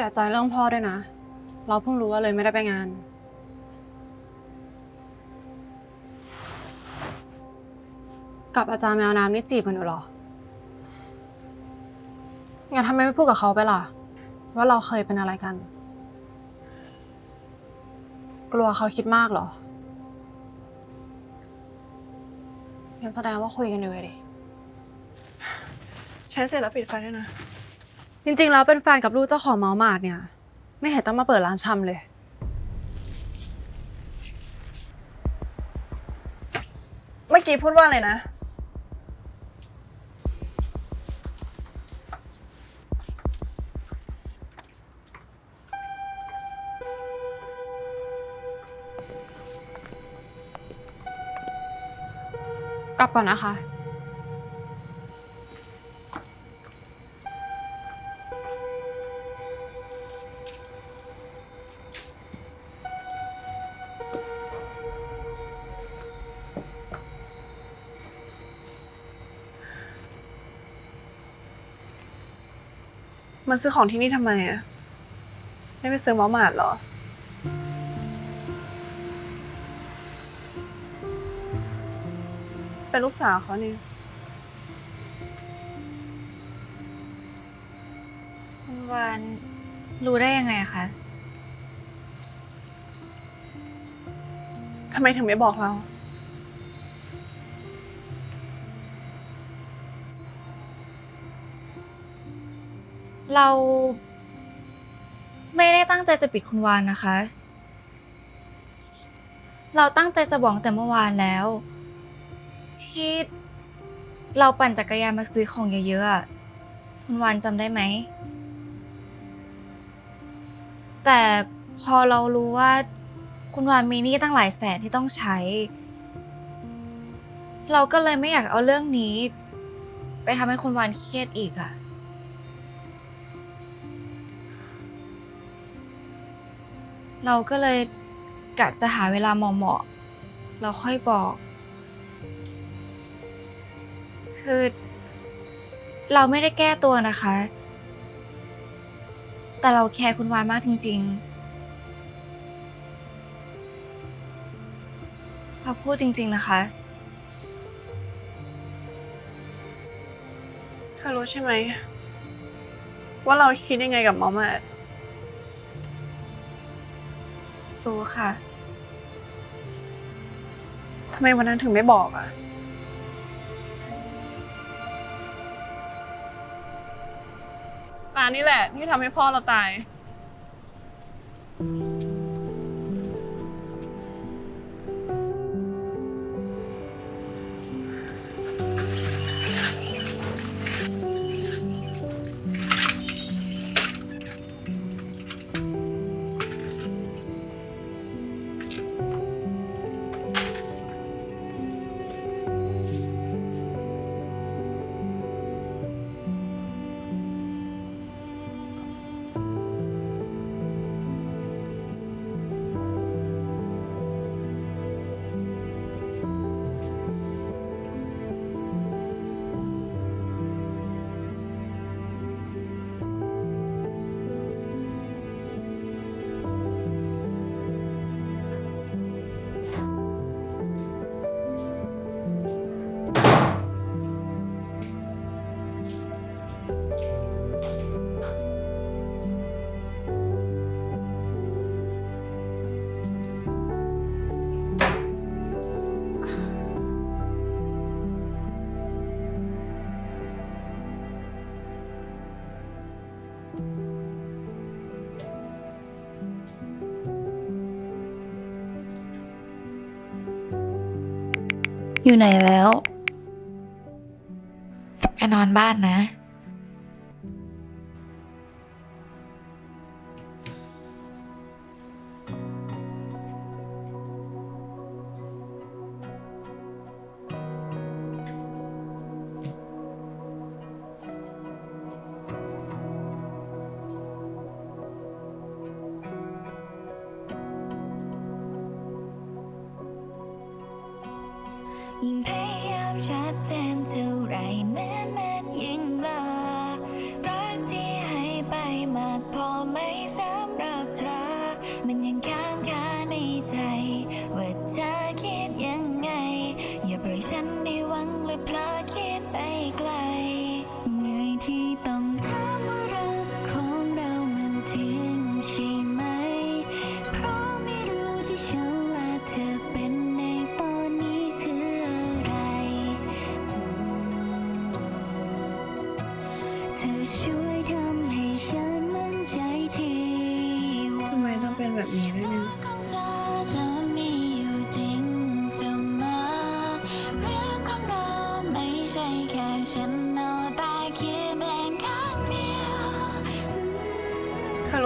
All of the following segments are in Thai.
สียใจเรื่องพ่อด้วยนะ เราเพิ่งรู้ว่าเลยไม่ได้ไปงาน กับอาจารย์แมวน้ำนี่จีบกันอยู่เหรอ งั้นทำไมไม่พูดกับเขาไปล่ะ ว่าเราเคยเป็นอะไรกัน กลัวเขาคิดมากเหรองั้นแสดงว่าคุยกันอยู่เลยดิ ใช้เสร็จแล้วปิดไฟด้วยนะ จริงๆ แล้วเป็นแฟนกับลูกเจ้าของเมาส์มาดเนี่ย ไม่เห็นต้องมาเปิดร้านชำเลย เมื่อกี้พูดว่าอะไรนะ กลับก่อนนะคะ มันซื้อของที่นี่ทำไมอะไม่ไปซื้อมาหมาดเหรอ เป็นลูกสาวเขานี่คุณวานรู้ได้ยังไงอะคะทำไมถึงไม่บอกเรา เรา ไม่ได้ตั้งใจจะปิดคุณวานนะคะ เราตั้งใจจะบอกแต่เมื่อวานแล้ว ที่เราปั่นจักรยานมาซื้อของเยอะๆอะคุณวานจำได้ไหม แต่พอเรารู้ว่า คุณวานมีหนี้ตั้งหลายแสนที่ต้องใช้ เราก็เลยไม่อยากเอาเรื่องนี้ ไปทำให้คุณวานเครียดอีกอะ เราก็เลยกะจะหาเวลาเหมาะๆเราค่อยบอก คือ เราไม่ได้แก้ตัวนะคะ แต่เราแคร์คุณวานมากจริง ๆ เราพูดจริง ๆ นะคะ เธอรู้ใช่ไหม ว่าเราคิดยังไงกับมอมาด รู้ค่ะ ทำไมวันนั้นถึงไม่บอกอะร้านนี่แหละที่ทำให้พ่อเราตาย อยู่ไหนแล้ว ไปนอนบ้านนะ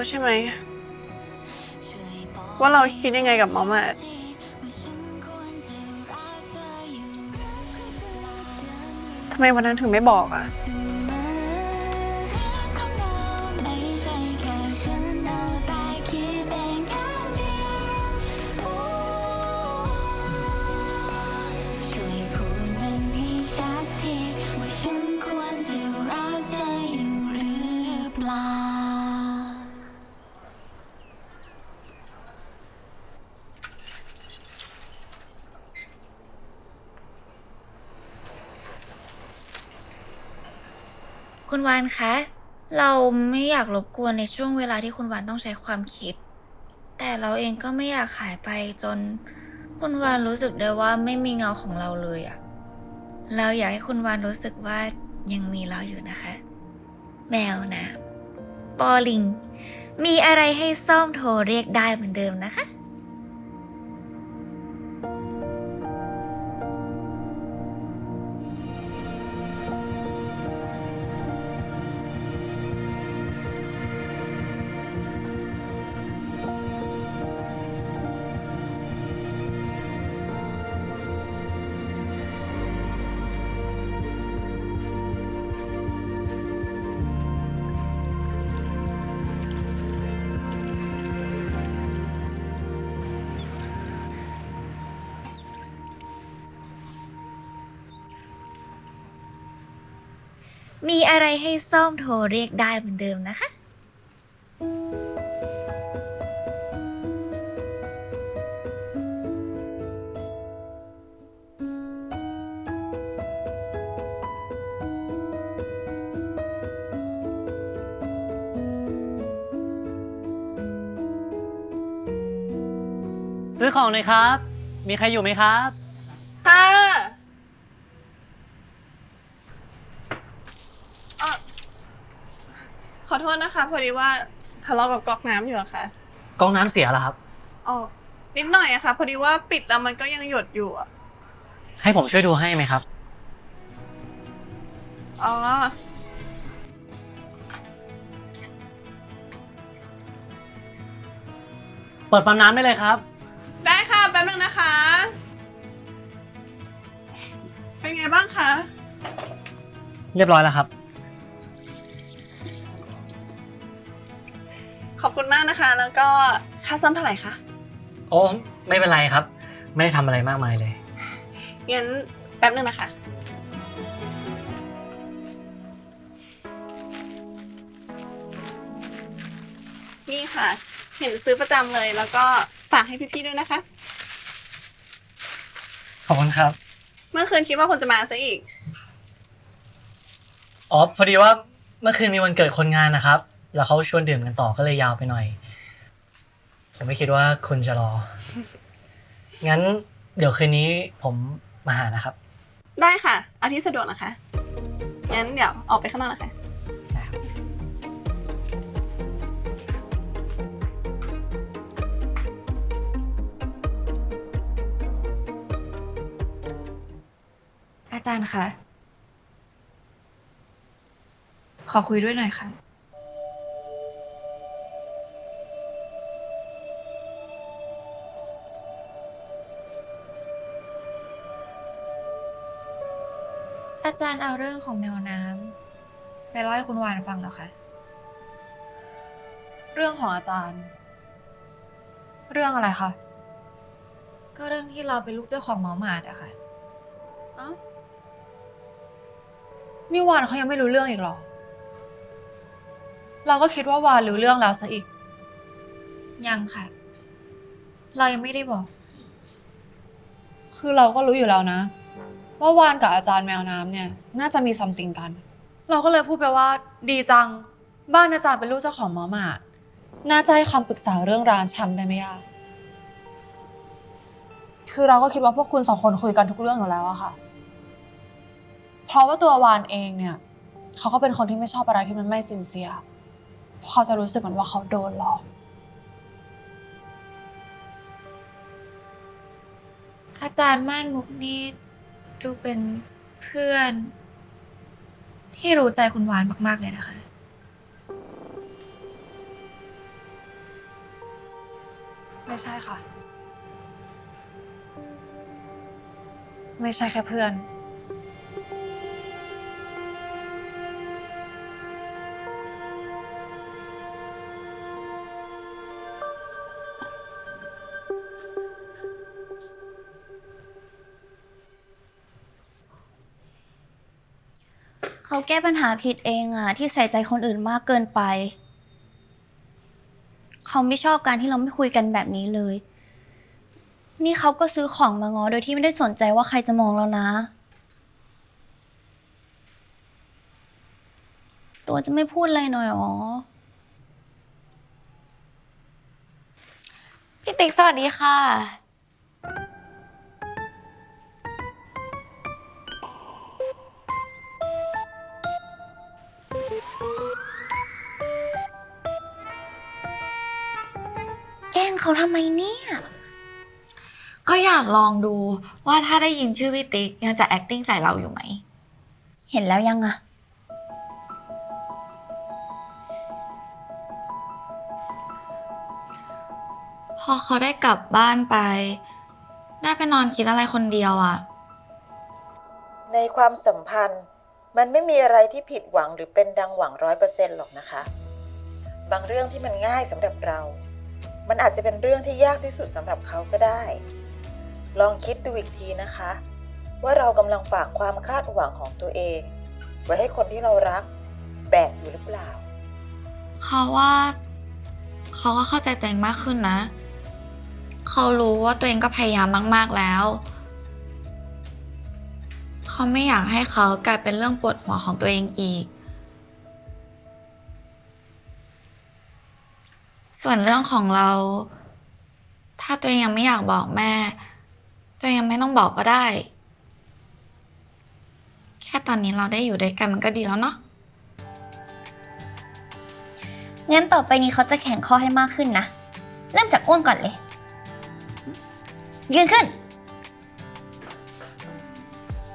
รู้ใช่ไหม ว่าเราคิดยังไงกับมอมาดทำไมวันนั้นถึงไม่บอกอะ คุณวานคะ เราไม่อยากรบกวนในช่วงเวลาที่คุณวานต้องใช้ความคิด แต่เราเองก็ไม่อยากหายไปจน คุณวานรู้สึกได้ว่าไม่มีเงาของเราเลยอะเราอยากให้คุณวานรู้สึกว่ายังมีเราอยู่นะคะ แมวน้ำปอลิง มีอะไรให้ซ่อมโทรเรียกได้เหมือนเดิมนะคะ มีอะไรให้ซ่อมโทรเรียกได้เหมือนเดิมนะคะ ซื้อของหน่อยครับ มีใครอยู่ไหมครับ ค่ะเอ่อขอ โทษนะคะ พอดีว่าทะเลาะกับก๊อกน้ำอยู่อะค่ะกล้องน้ำเสียเหรอครับ อ๋อนิดหน่อยอะค่ะ พอดีว่าปิดแล้วมันก็ยังหยดอยู่อะให้ผมช่วยดูให้ไหมครับ อ๋อ เปิดปั๊มน้ำได้เลยครับ ได้ค่ะแป๊บนึงนะคะ เป็นไงบ้างคะ เรียบร้อยแล้วครับ ขอบคุณมากนะคะ แล้วก็ค่าซ่อมเท่าไหร่คะ โอ้ไม่เป็นไรครับ ไม่ได้ทำอะไรมากมายเลย งั้นแป๊บนึงนะคะ นี่ค่ะ เห็นซื้อประจำเลย แล้วก็ฝากให้พี่ๆด้วยนะคะ ขอบคุณครับเมื่อคืนคิดว่าคนจะมาซะอีก อ๋อพอดีว่าเมื่อคืนมีวันเกิดคนงานนะครับ แล้วเขาชวนดื่มกันต่อก็เลยยาวไปหน่อย ผมไม่คิดว่าคุณจะรอ งั้นเดี๋ยวคืนนี้ผมมาหานะครับ ได้ค่ะอาทิตย์สะดวกนะคะ งั้นเดี๋ยวออกไปข้างนอกนะคะ ได้ครับ อาจารย์คะ ขอคุยด้วยหน่อยค่ะ จารย์เอาเรื่องของแมวน้ำไปเล่าให้คุณวานฟังแล้วค่ะเรื่องของอาจารย์ เรื่องอะไรคะ ก็เรื่องที่เราเป็นลูกเจ้าของหมอหมาดอะค่ะเอ้านี่วานเขายังไม่รู้เรื่องอีกเหรอ เราก็คิดว่าวานรู้เรื่องแล้วซะอีก ยังค่ะ เรายังไม่ได้บอก คือเราก็รู้อยู่แล้วนะ ว่าวานกับอาจารย์แมวน้ำเนี่ย น่าจะมีซัมติงกัน เราก็เลยพูดไปว่าดีจัง บ้านอาจารย์เป็นลูกเจ้าของหมอหมาด น่าจะให้คำปรึกษาเรื่องร้านชำได้ไหมอะคือเราก็คิดว่าพวกคุณสองคนคุยกันทุกเรื่องอยู่แล้วอะค่ะ เพราะว่าตัววานเองเนี่ย เขาก็เป็นคนที่ไม่ชอบอะไรที่มันไม่ซินเซียเพราะเขาจะรู้สึกเหมือนว่าเขาโดนหลอก อาจารย์ม่านมุกนี่ ดูเป็นเพื่อน ที่รู้ใจคุณหวานมาก ๆ เลยนะคะ ไม่ใช่ค่ะ ไม่ใช่แค่เพื่อน เขาแก้ปัญหาผิดเองอะที่ใส่ใจคนอื่นมากเกินไป เขาไม่ชอบการที่เราไม่คุยกันแบบนี้เลย นี่เขาก็ซื้อของมาง้อโดยที่ไม่ได้สนใจว่าใครจะมองเรานะ ตัวจะไม่พูดอะไรหน่อยหรอพี่ติ๊กสวัสดีค่ะ เขาทำไมเนี่ย ก็อยากลองดูว่าถ้าได้ยินชื่อพี่ติ๊กยังจะ acting ใส่เราอยู่ไหม เห็นแล้วยังอะพอเขาได้กลับบ้านไป ได้ไปนอนคิดอะไรคนเดียวอะในความสัมพันธ์มันไม่มีอะไรที่ผิดหวังหรือเป็นดังหวังร้อยเปอร์เซ็นต์หรอกนะคะ บางเรื่องที่มันง่ายสำหรับเรา มันอาจจะเป็นเรื่องที่ยากที่สุดสำหรับเขาก็ได้ ลองคิดดูอีกทีนะคะ ว่าเรากำลังฝากความคาดหวังของตัวเอง ไว้ให้คนที่เรารักแบกอยู่หรือเปล่า เขาว่า เขาก็เข้าใจตัวเองมากขึ้นนะ เขารู้ว่าตัวเองก็พยายามมาก ๆแล้ว เขาไม่อยากให้เขากลายเป็นเรื่องปวดหัวของตัวเองอีก ส่วนเรื่องของเรา ถ้าตัวเองยังไม่อยากบอกแม่ ตัวเองยังไม่ต้องบอกก็ได้ แค่ตอนนี้เราได้อยู่ด้วยกันมันก็ดีแล้วเนาะงั้นต่อไปนี้เขาจะแข่งข้อให้มากขึ้นนะ เริ่มจากอ้วนก่อนเลย ยืนขึ้น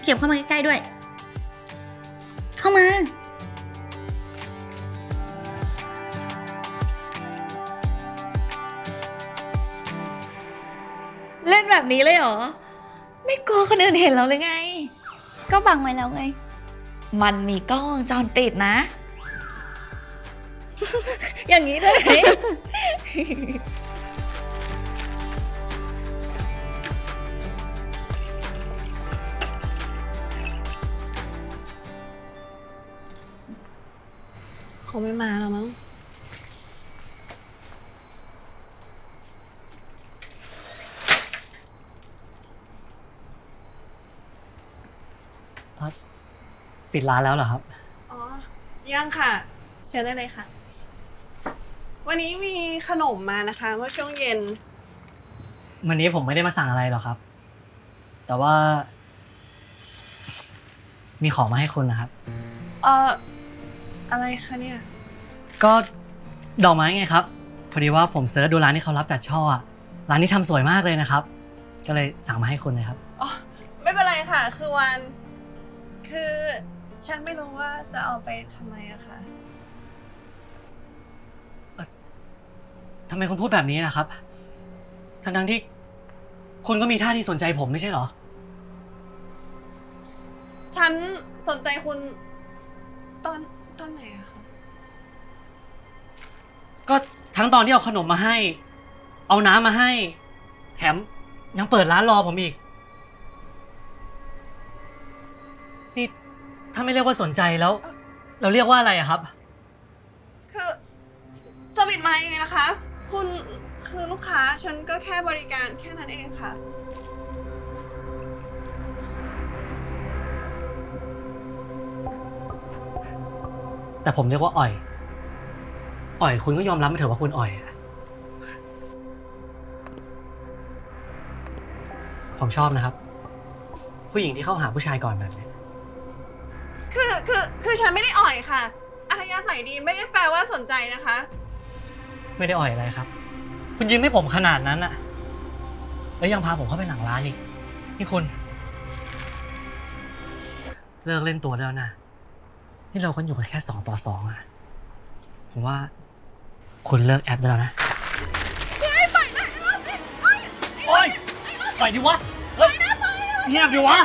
เขียบเข้ามาใกล้ๆด้วย เข้ามา เล่นแบบนี้เลยเหรอ ไม่กลัวคนอื่นเห็นเราเลยไง ก็บังไว้แล้วไง มันมีกล้องวงจรปิดนะ อย่างนี้ด้วยไหมคงไม่มาแล้วมั้ง ปิดร้านแล้วเหรอครับ อ๋อ ยังค่ะ เชิญได้เลยค่ะ วันนี้มีขนมมานะคะเมื่อช่วงเย็น วันนี้ผมไม่ได้มาสั่งอะไรหรอกครับ แต่ว่า มีของมาให้คุณนะครับ เอ่อ อะไรคะเนี่ย ก็ดอกไม้ไงครับ พอดีว่าผมเซิร์ชดูร้านที่เขารับจัดช่ออะร้านนี้ทำสวยมากเลยนะครับ ก็เลยสั่งมาให้คุณเลยครับ อ๋อ ไม่เป็นไรค่ะ คือวัน คือ ฉันไม่รู้ว่าจะเอาไปทำไมอะค่ะ ทำไมคุณพูดแบบนี้นะครับทั้งทั้งๆที่ คุณก็มีท่าที่สนใจผมไม่ใช่เหรอ ฉันสนใจคุณตอนตอนไหนอะคะก็ทั้งตอนที่เอาขนมมาให้ เอาน้ำมาให้ แถมยังเปิดร้านรอผมอีก ถ้าไม่เรียกว่าสนใจแล้ว เราเรียกว่าอะไรอะครับ คือสวิตมายังไงนะคะ คุณคือลูกค้าฉันก็แค่บริการแค่นั้นเองค่ะ แต่ผมเรียกว่าอ่อย อ่อยคุณก็ยอมรับมาเถอะว่าคุณอ่อยอะผมชอบนะครับ ผู้หญิงที่เข้าหาผู้ชายก่อนแบบนี้คือ คือคือฉันไม่ได้อ่อยค่ะอัธยาศัยดีไม่ได้แปลว่าสนใจนะคะ ไม่ได้อ่อยอะไรครับ คุณยิ้มให้ผมขนาดนั้นอะแล้วยังพาผมเข้าไปหลังร้านอีกนี่คุณ เลิกเล่นตัวได้แล้วนะ นี่เราก็อยู่กันแค่สองต่อสองอะผมว่า คุณเลิกแอปได้แล้วนะปล่อยดิวะเฮ้ยเงียบดิวะ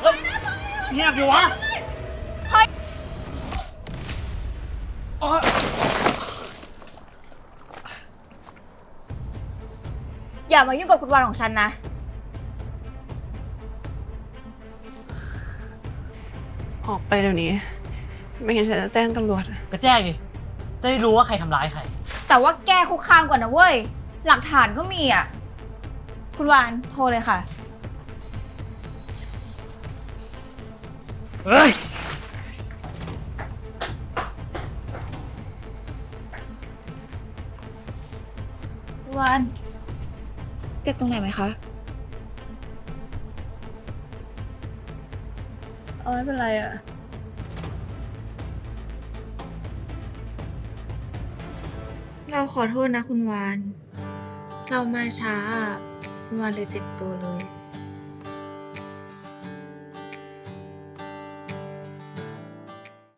เฮ้ยเงียบดิวะ โอ๊ยอย่ามายุ่งกับคุณวานของฉันนะ ออกไปเดี๋ยวนี้ ไม่งั้นฉันจะแจ้งตำรวจ ก็แจ้งดิจะได้รู้ว่าใครทำร้ายใคร แต่ว่าแกคุกคามก่อนนะเว้ย หลักฐานก็มีอะ คุณวานโทรเลยค่ะ เฮ้ย เจ็บตรงไหนไหมคะเอาไม่เป็นไรอะเราขอโทษนะคุณวาน เรามาช้าคุณวานเลยเจ็บตัวเลย